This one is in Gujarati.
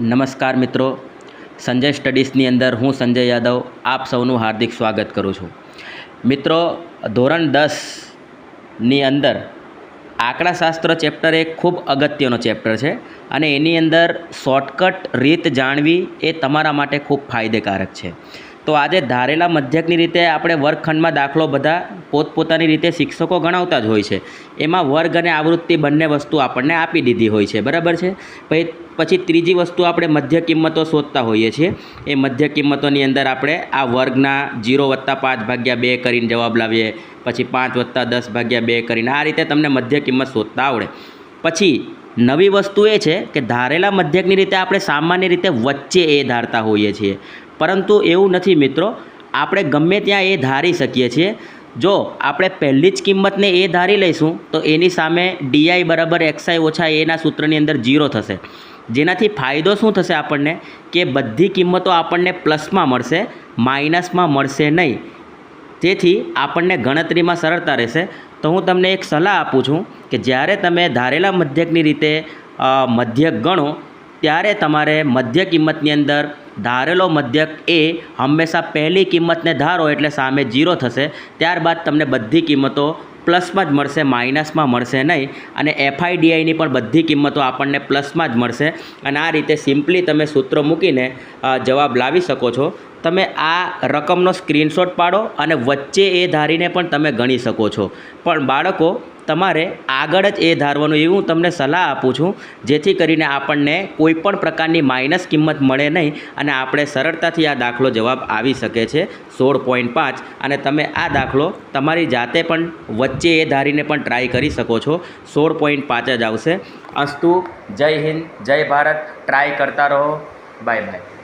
નમસ્કાર મિત્રો. સંજય સ્ટડીઝની અંદર હું સંજય યાદવ આપ સૌનું હાર્દિક સ્વાગત કરું છું. મિત્રો, ધોરણ દસની અંદર આંકડાશાસ્ત્ર ચેપ્ટર એક ખૂબ અગત્યનો ચેપ્ટર છે અને એની અંદર શોર્ટકટ રીત જાણવી એ તમારા માટે ખૂબ ફાયદેકારક છે. તો આજે ધારેલા મધ્યકની રીતે આપણે વર્ગખંડમાં દાખલો બધા પોતપોતાની રીતે શિક્ષકો ગણાવતા જ હોય છે. એમાં વર્ગ અને આવૃત્તિ બંને વસ્તુ આપણને આપી દીધી હોય છે. બરાબર છે? પછી પછી ત્રીજી વસ્તુ આપણે મધ્ય કિંમતો શોધતા હોઈએ છીએ. એ મધ્ય કિંમતોની અંદર આપણે આ વર્ગના જીરો વત્તા પાંચ ભાગ્યા બે કરીને જવાબ લાવીએ. પછી પાંચ વત્તા દસ ભાગ્યા બે કરીને આ રીતે તમને મધ્ય કિંમત શોધતા આવડે. પછી નવી વસ્તુ એ છે કે ધારેલા મધ્યકની રીતે આપણે સામાન્ય રીતે વચ્ચે એ ધારતા હોઈએ છીએ. પરંતુ એવું નથી મિત્રો, આપણે ગમે ત્યાં એ ધારી શકીએ છીએ. જો આપણે પહેલી જ કિંમતને એ ધારી લઈશું, તો એની સામે ડીઆઈ બરાબર એક્સઆઈ ઓછા એના સૂત્રની અંદર જીરો થશે. જેનાથી ફાયદો શું થશે આપણને? કે બધી કિંમતો આપણને પ્લસમાં મળશે, માઇનસમાં મળશે નહીં. તેથી આપણને ગણતરીમાં સરળતા રહેશે. તો હું તમને એક સલાહ આપું છું કે જ્યારે તમે ધારેલા મધ્યકની રીતે મધ્યક ગણો, ત્યારે તમારે મધ્ય કિંમતની અંદર ધારેલો મધ્યક એ હંમેશા પહેલી કિંમતને ધારો એટલે સામે જીરો થશે. ત્યારબાદ તમને બધી કિંમતો પ્લસમાં જ મળશે, માઇનસમાં મળશે નહીં. અને એફઆઈડીઆઈની પણ બધી કિંમતો આપણને પ્લસમાં જ મળશે. અને આ રીતે સિમ્પલી તમે સૂત્રો મૂકીને જવાબ લાવી શકો છો. તમે આ રકમનો સ્ક્રીનશોટ પાડો અને વચ્ચે એ ધારીને પણ તમે ગણી શકો છો. પણ બાળકો તમારે આગળ જ એ ધારવાનું. એ હું તમને સલાહ આપું છું, જેથી કરીને આપણને કોઈપણ પ્રકારની માઇનસ કિંમત મળે નહીં અને આપણે સરળતાથી આ દાખલો જવાબ આવી શકે છે સોળ પોઈન્ટ પાંચ. અને તમે આ દાખલો તમારી જાતે પણ વચ્ચે એ ધારીને પણ ટ્રાય કરી શકો છો. સોળ પોઈન્ટ પાંચ જ આવશે. અસ્તુ, જય હિન્દ, જય ભારત. ટ્રાય કરતા રહો. Bye bye